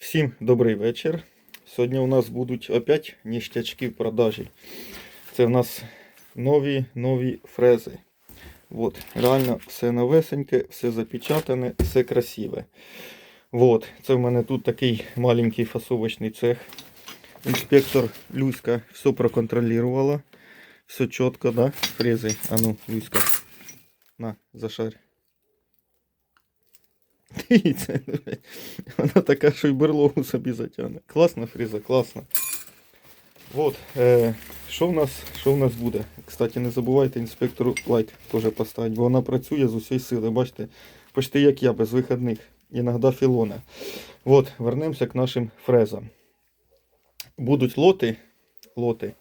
Всім добрий вечір. Сьогодні у нас будуть опять ніштячки в продажі. Це в нас нові нові фрези. От, реально все новесеньке, все запечатане, все красиве. От, це в мене тут такий маленький фасовочний цех. Інспектор Люська все проконтролювала. Все чітко, да? Фрези. А ну, Люська. На, зашарь. Дивіться, вона така, що й берлогу собі затягне. Класна фріза, класна. От, е, що в нас, що в нас буде? Кстати, не забувайте інспектору лайт теж поставити, бо вона працює з усієї сили. Бачите, почти як я, без вихідних. Іноді філона. От, вернемося к нашим фрезам. Будуть лоти, лоти,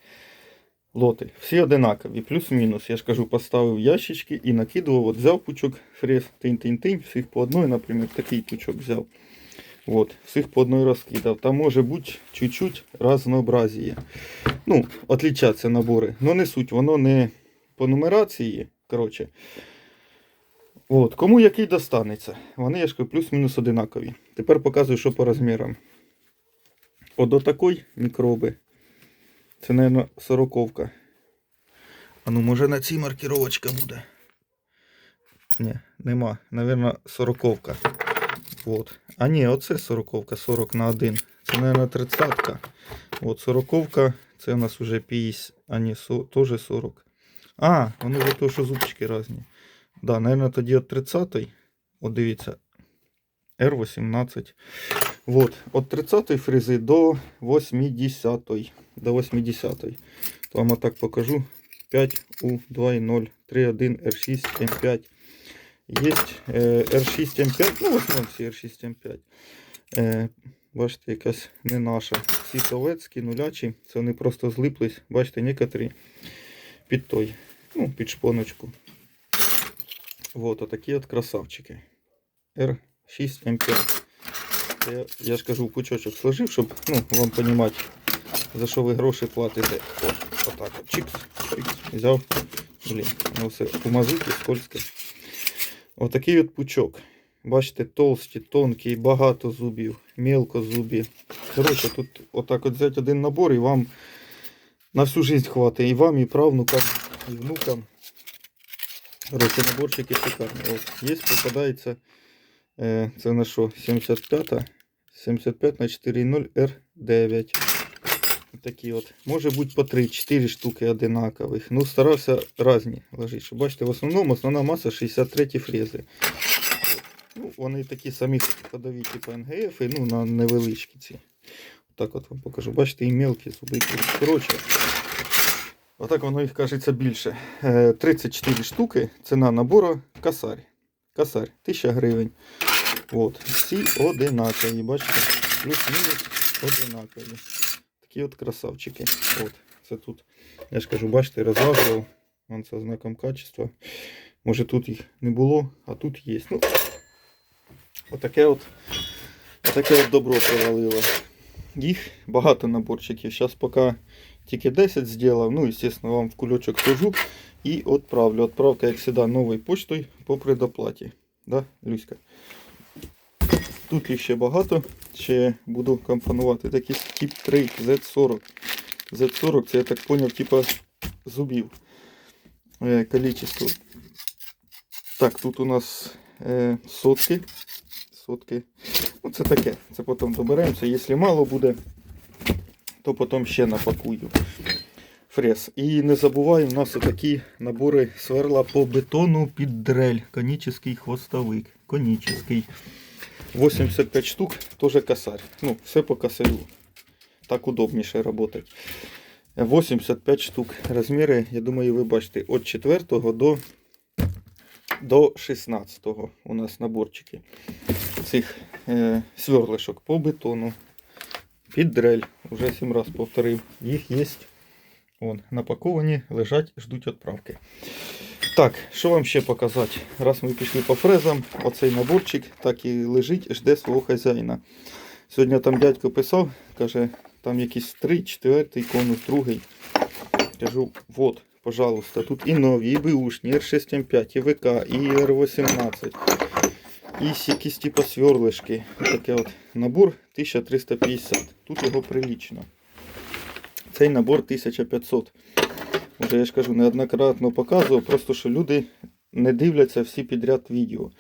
лоти. Всі одинакові, плюс-мінус. Я ж кажу, поставив ящички і накидував. От взяв пучок фрез, тинь-тинь-тинь, всіх по одной, наприклад, такий пучок взяв. От, всіх по одной розкидав. Там може бути чуть-чуть разнообразіє. Ну, отличаться набори. Но не суть, воно не по нумерації. Коротше. От, кому який достанеться. Вони, я ж кажу, плюс-мінус одинакові. Тепер показую, що по розмірам. От такої мікроби. Це, мабуть, сороковка. А ну, може на цій маркіровочка буде. Ні, нема. Навірно, сороковка. От. А ні, оце сороковка, 40 на 1. Це, мабуть, тридцятка. От сороковка, це у нас вже 50. А ні, со, теж 40. А, воно вже то, що зубчики різні. Да, наверное, тоді от 30-й. От дивіться. R18. Вот. От 30-ї фрези до 80-ї. До 80-ї. То вам отак покажу. 5 у 2.0, 3.1, R6, M5. Есть е, R6 M5, ну в основному всі R6 M5. Е, бачите, якась не наша. Всі советські, нулячі. Це вони просто злиплись. Бачите, некоторі під той, ну, під шпоночку. Вот, отакі от красавчики. R6 M5. Це Я, я ж кажу, в сложив, щоб ну, вам розуміти, за що ви гроші платите. О, от. Чикс, чикс. Взяв. Блін, ну все помазуйте, скользке. Отакий от пучок. Бачите, толсті, тонкі, багато зубів, мелко зубі. Коротше, тут отак от взяти один набор і вам на всю жизнь хватить. І вам, і правнукам, і внукам. Коротше, наборчики шикарні. От, є, попадається. Е, це на що? 75 75 на 4.0 R9. Такі от. Може бути по 3-4 штуки одинакових. Ну, старався різні ложити. Щоб бачите, в основному основна маса 63 фрези. Ну, вони такі самі ходові, типу НГФ, ну, на невеличкі ці. Так от вам покажу. Бачите, і мелкі зуби. Коротше. Отак воно їх кажеться більше. Е, 34 штуки. Ціна набору косарь. Косарь, 1000 гривень. От, всі одинакові, бачите? Плюс-мінус одинакові. Такі от красавчики. От, це тут, я ж кажу, бачите, розважував. Вон це знаком качества. Може тут їх не було, а тут є. Ну, отаке от, отаке от добро провалило. Їх багато наборчиків. Зараз поки тільки 10 зробив. Ну, звісно, вам в кульочок сложу і відправлю. Отправка, як завжди, новою почтою по предоплаті. Да, Люська? Тут їх ще багато. Ще буду компонувати такі тип 3 Z40. Z40 це я так поняв, типа зубів. Е, количество. Так, тут у нас е, сотки. Сотки. Ну, це таке. Це потім доберемося. Якщо мало буде, то потім ще напакую фрез. І не забувай, у нас такі набори сверла по бетону під дрель. Конічний хвостовик. Конічний. 85 штук, теж косарь. Ну, все по косарю. Так удобніше працювати. 85 штук. Розміри, я думаю, ви бачите, від 4 до, до 16 у нас наборчики цих е, сверлишок по бетону. Під дрель. Уже 7 разів повторив. Їх є. Вон, напаковані, лежать, ждуть відправки. Так, що вам ще показати? Раз ми пішли по фрезам, оцей наборчик так і лежить, жде свого хазяїна. Сьогодні там дядько писав, каже, там якийсь 3, 4 конус, другий. Кажу, вот, пожалуйста, тут і нові, і бушні, і R6M5, і ВК, і R18. І якісь типу сверлишки. Таке от набор 1350. Тут його прилічно. Цей набор 1500. Уже я ж кажу, неоднократно показував, просто що люди не дивляться всі підряд відео.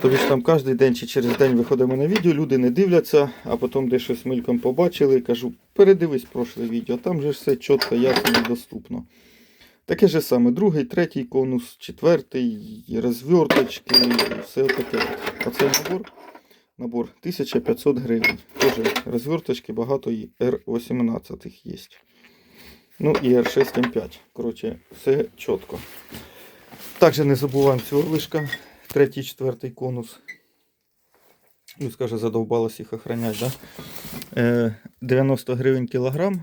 Тобі ж там кожен день чи через день виходимо на відео, люди не дивляться, а потім де щось мельком побачили, кажу, передивись прошле відео, там же все чітко, ясно і доступно. Таке ж саме, другий, третій конус, четвертий, розверточки, все таке. Оцей набор, набор 1500 гривень. Тоже розверточки багато і R18 є. Ну і R6 М5. Коротше, все чітко. Також не забуваємо сверлишка, третій, четвертий конус. Ну, скаже, задовбалось їх охранять, да? Е, 90 гривень кілограм.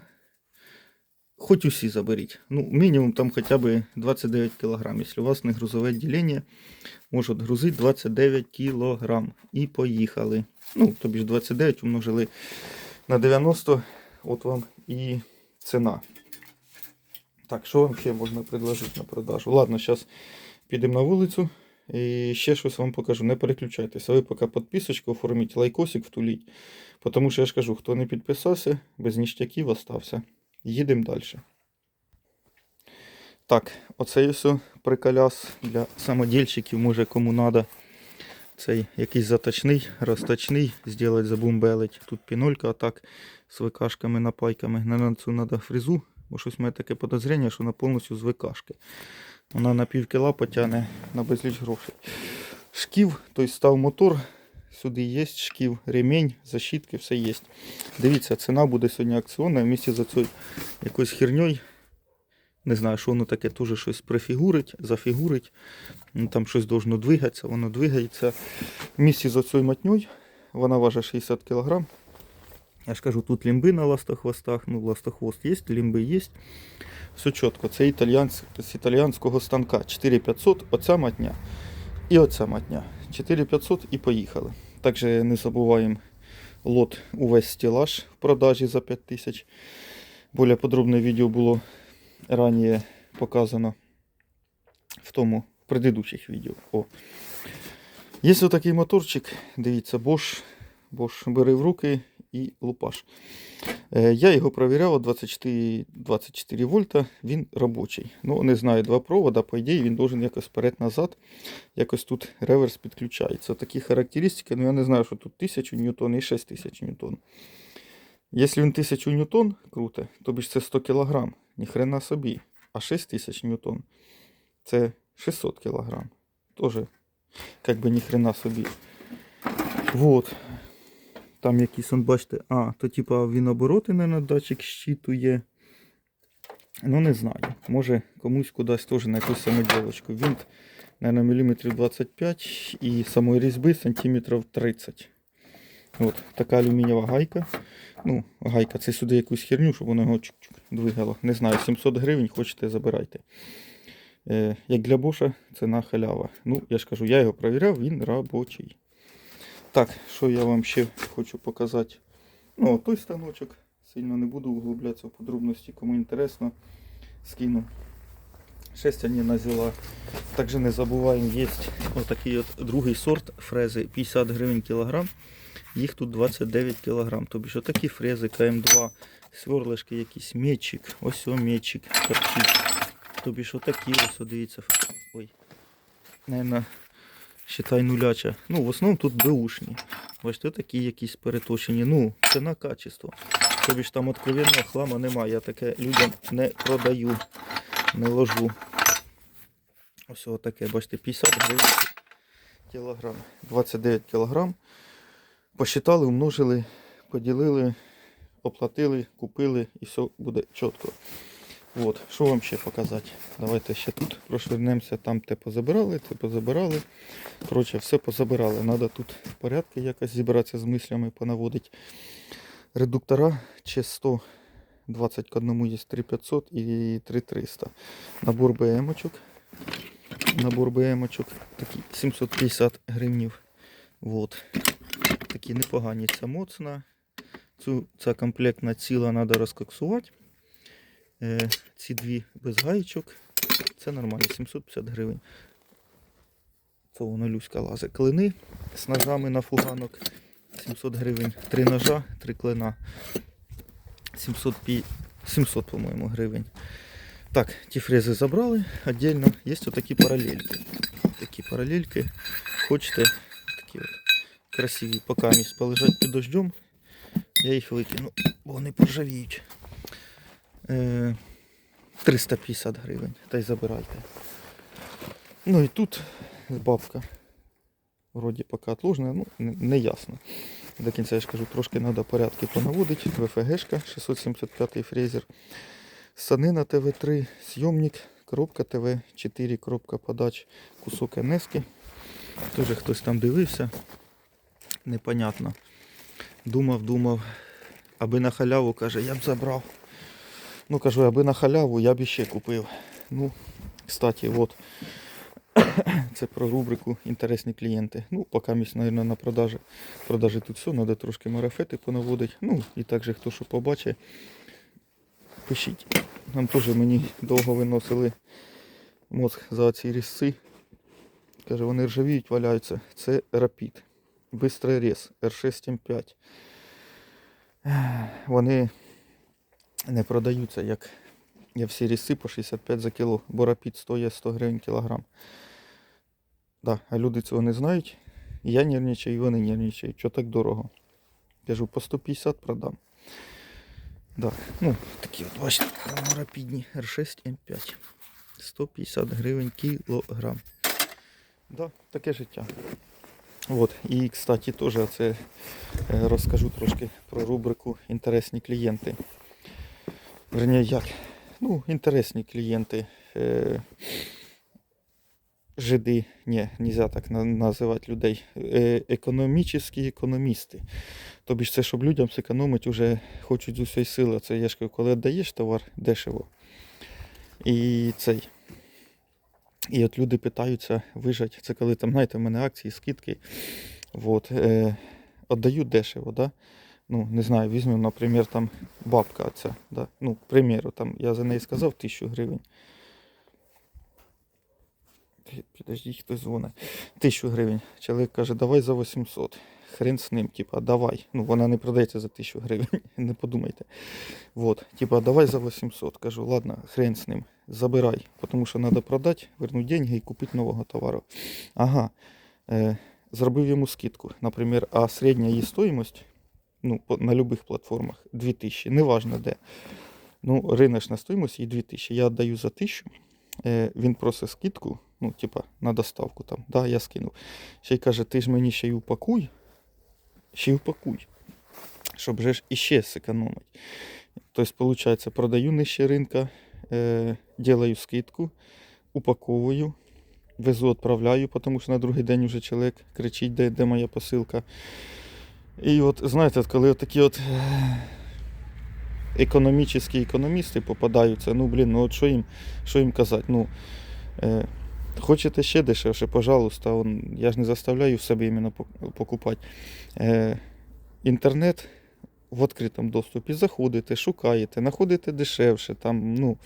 Хоч усі заберіть. Ну, мінімум там хоча б 29 кілограм. Якщо у вас не грузове відділення, можуть грузити 29 кілограм. І поїхали. Ну, тобі ж 29 умножили на 90, от вам і ціна. Так, що вам ще можна предложити на продажу? Ладно, зараз підемо на вулицю і ще щось вам покажу. Не переключайтеся. Ви поки підписочку оформіть, лайкосик втуліть. Тому що я ж кажу, хто не підписався, без ніштяків остався. Їдемо далі. Так, оцей ось приколяс для самодільщиків, може кому треба. Цей якийсь заточний, розточний, зробити забумбелить. Тут пінолька так з викашками, напайками. На цю треба фрезу, бо щось має таке подозріння, що вона повністю з викашки. Вона на пів кіла потягне на безліч грошей. Шків, тобто став мотор. Сюди є шків, ремень, защитки, все є. Дивіться, ціна буде сьогодні акціонна. В місті за цією якоюсь херньою. Не знаю, що воно таке, теж щось прифігурить, зафігурить. Ну, Там щось должно двигатися, воно двигається. В місті за цією матньою. Вона важить 60 кг. Я ж кажу, тут лімби на ластохвостах. Ну, ластохвост є, лімби є. Все чітко. Це італіянсь... з італіянського станка. 4500, оця матня і оця матня. 4500 і поїхали. Також не забуваємо лот увесь стелаж в продажі за 5000. Более подробне відео було раніше показано в тому в предыдущих відео. О. Є ось такий моторчик, дивіться, Bosch. Bosch бери в руки і лупаш. Е, Я його провіряв 24, 24 вольта, він робочий. Ну, не знаю, два провода, по ідеї, він должен якось вперед-назад, якось тут реверс підключається. Такі характеристики, ну я не знаю, що тут 1000 ньютон і 6000 ньютон. Якщо він 1000 ньютон круте, то бі це 100 кг, ніхрена собі. А 6000 ньютон це 600 кг. Тоже, як би ніхрена собі. Вот. Там якісь, он, бачите, а, то типа він обороти не на датчик щитує. Ну, не знаю. Може комусь кудись теж на якусь самоділочку. Він, наверное, міліметрів 25 і самої різьби сантиметрів 30. От, така алюмінієва гайка. Ну, гайка, це сюди якусь херню, щоб воно його чук-чук двигало. Не знаю, 700 гривень хочете, забирайте. Е, як для Боша, ціна халява. Ну, я ж кажу, я його перевіряв, він робочий. Так, що я вам ще хочу показати. Ну, той станочок. Сильно не буду углублятися в подробності, кому інтересно, скину. Шестяніна взяла. Також не забуваємо, є отакий от другий сорт фрези 50 гривень кілограм. Їх тут 29 кілограм. Тобі ж отакі фрези КМ2, сверлишки якісь, мечик, ось о мечик торчить. Тобі ж отакі ось, дивіться. Ой. Наверно, считай нуляча. Ну, в основному тут беушні. Бачите, такі якісь переточені. Ну, ціна качество. Тобі ж там откровенного хлама немає. Я таке людям не продаю, не ложу. Ось таке, бачите, 50 гривень кілограм. 29 кілограм. Посчитали, умножили, поділили, оплатили, купили і все буде чітко. От, що вам ще показати? Давайте ще тут прошвернемося, там те позабирали, те позабирали. Коротше, все позабирали. Треба тут в порядку якось зібратися з мислями, понаводити. Редуктора Ч100 20 к 1 є 3500 і 3300. Набор БМ-очок. Набор БМ-очок. Такі 750 гривнів. Вот. Такі непогані ця моцна. Цю, ця комплектна ціла треба розкоксувати. Е, ці дві без гаєчок. Це нормально, 750 гривень. Це воно Люська лазить. Клини з ножами на фуганок. 700 гривень. Три ножа, три клина. 700, пі- 700 по-моєму, гривень. Так, ті фрези забрали. Отдельно є отакі паралельки. Такі паралельки. Хочете такі от красиві, поки місць полежать під дождем. Я їх викину, бо вони поржавіють. Е, 350 гривень. Та й забирайте. Ну і тут бабка. Вроді поки отложена, ну не, ясно. До кінця я ж кажу, трошки треба порядки понаводити. ВФГшка 675 фрезер. Санина ТВ3, съемник, коробка ТВ4, коробка подач, кусок Енески. Тоже хтось там дивився. Непонятно. Думав, думав, аби на халяву, каже, я б забрав. Ну кажу, аби на халяву, я б іще купив. Ну, кстати, от. Це про рубрику інтересні клієнти. Ну, поки місць, мабуть, на продажі. Продажі тут все, треба трошки марафети понаводити. Ну, і також хто що побачить, пишіть. Нам теж мені довго виносили мозг за ці різці. Каже, вони ржавіють, валяються. Це Rapid. Бистрий рез R6 M5. Вони не продаються, як я всі різці по 65 за кіло, бо Rapid стоїть 100 гривень кілограм. Да, а люди цього не знають. Я нервничаю, і вони нервничають. Що так дорого? Кажу, по 150 продам. Да. Ну, такі от, бачите, рапідні R6 M5. 150 гривень кілограм. Да, таке життя. От, і, кстати, теж це е, розкажу трошки про рубрику Інтересні клієнти. Верні, як? Ну, інтересні клієнти. Е, жиди, ні, нельзя так називати людей. Е, економічні економісти. Тобі ж це, щоб людям зекономити, вже хочуть з усієї сили. Це я ж кажу, коли віддаєш товар дешево. І цей. І от люди питаються вижать. Це коли там, знаєте, в мене акції, скидки. Вот, е, отдають дешево, да? Ну, не знаю, візьмемо, наприклад, там бабка оця, да? Ну, к примеру, там я за неї сказав 1000 гривень. Пі- Підожди, хтось дзвонить. Тисячу гривень. Чоловік каже, давай за 800. Хрен з ним, типа, давай. Ну, вона не продається за 1000 гривень, не подумайте. Вот, типа, давай за 800. Кажу, ладно, хрен з ним, забирай, тому що треба продати, вернути деньги і купити нового товару. Ага. Е, зробив йому скидку. Наприклад, а середня її стоїмость ну, на будь-яких платформах 2000, неважно де. Ну, риночна стоїмость її 2000. Я віддаю за 1000. Е, він просить скидку, ну, типа, на доставку там. Да, я скинув. Ще й каже, ти ж мені ще й упакуй. Ще й упакуй. Щоб же іще зекономити. Тобто, виходить, продаю нижче ринка, е, делаю скидку, упаковую, везу, відправляю, тому що на другий день вже чоловік кричить, де, де моя посилка. І от, знаєте, коли от такі от е, економічні економісти попадаються, ну, блін, ну от що їм, що їм казати? Ну, е, хочете ще дешевше, пожалуйста, он, я ж не заставляю себе іменно покупати. Е, інтернет в відкритому доступі заходите, шукаєте, знаходите дешевше, там, ну,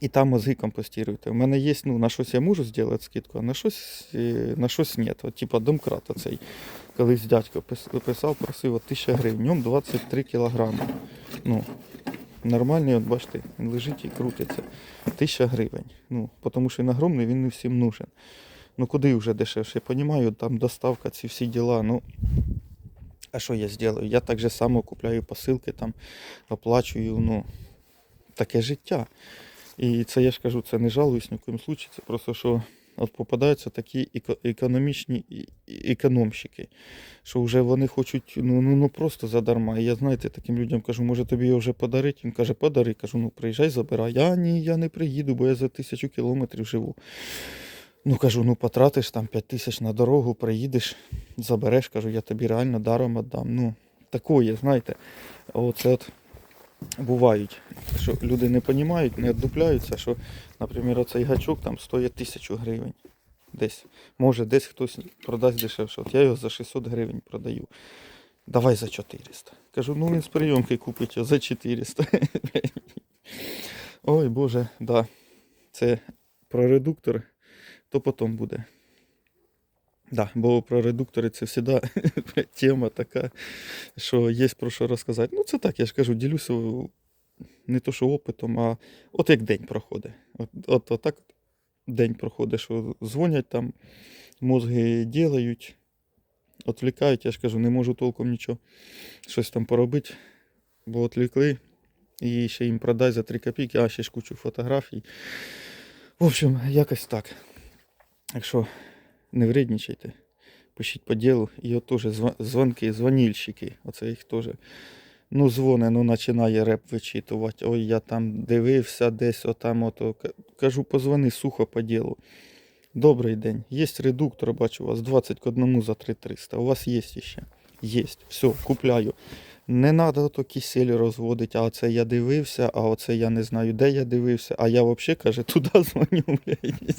і там мозги компостируєте. У мене є, ну, на щось я можу зробити скидку, а на щось, е, на щось ні. Типа домкрат оцей. Колись дядько писав, просив от 1000 гривень, в ньому 23 кілограми. Ну, нормальний, от бачите, він лежить і крутиться. 1000 гривень. Ну, тому що він огромний, він не всім нужен. Ну куди вже дешевше? Я розумію, там доставка, ці всі діла. Ну, а що я зроблю? Я так же само купляю посилки, там, оплачую, ну, таке життя. І це я ж кажу, це не жалуюсь ні в коїм случаї, це просто що от попадаються такі економічні економщики, що вже вони хочуть ну, ну, ну просто задарма. І я, знаєте, таким людям кажу, може тобі його вже подарити? Він каже, подари. Кажу, ну приїжджай, забирай. Я ні, я не приїду, бо я за тисячу кілометрів живу. Ну кажу, ну потратиш там 5 тисяч на дорогу, приїдеш, забереш, кажу, я тобі реально даром віддам. Ну, такое, знаєте, оце от бувають, що люди не розуміють, не віддупляються, що, наприклад, оцей гачок там стоїть тисячу гривень. Десь. Може, десь хтось продасть дешевше. От я його за 600 гривень продаю. Давай за 400. Кажу, ну він з прийомки купить його за 400. Ой, Боже, да. Це про редуктор. то потім буде. Да, бо про редуктори це завжди тема така, що є про що розказати. Ну, це так, я ж кажу, ділюся не то, що опитом, а от як день проходить. От, от, так день проходить, що дзвонять там, мозги ділають, відвлікають, я ж кажу, не можу толком нічого щось там поробити, бо відвлікли, і ще їм продай за 3 копійки, а ще ж кучу фотографій. В общем, якось так. Якщо не вредничайте, пишіть по ділу. І от теж дзвонки, дзвонільщики, оце їх теж. Ну, дзвони, ну починає реп вичитувати. Ой, я там дивився десь, отам, ото. Кажу, позвони сухо по ділу. Добрий день. Є редуктор, бачу, у вас 20 к 1 за 3300. У вас є ще? Є. Все, купляю. Не треба ото кисель розводити, а оце я дивився, а оце я не знаю, де я дивився, а я взагалі, каже, туди дзвоню, блядь.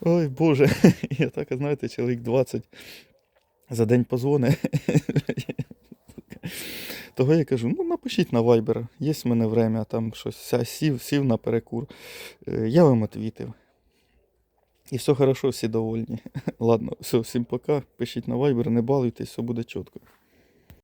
Ой, Боже. Я так, знаєте, чоловік 20 за день позвони. Того я кажу, ну напишіть на Viber, є в мене время, там щось сів, сів на перекур. Е, Я вам відвітив. І все хорошо, всі довольні. Ладно, все, всім пока. Пишіть на Viber, не балуйтесь, все буде чітко.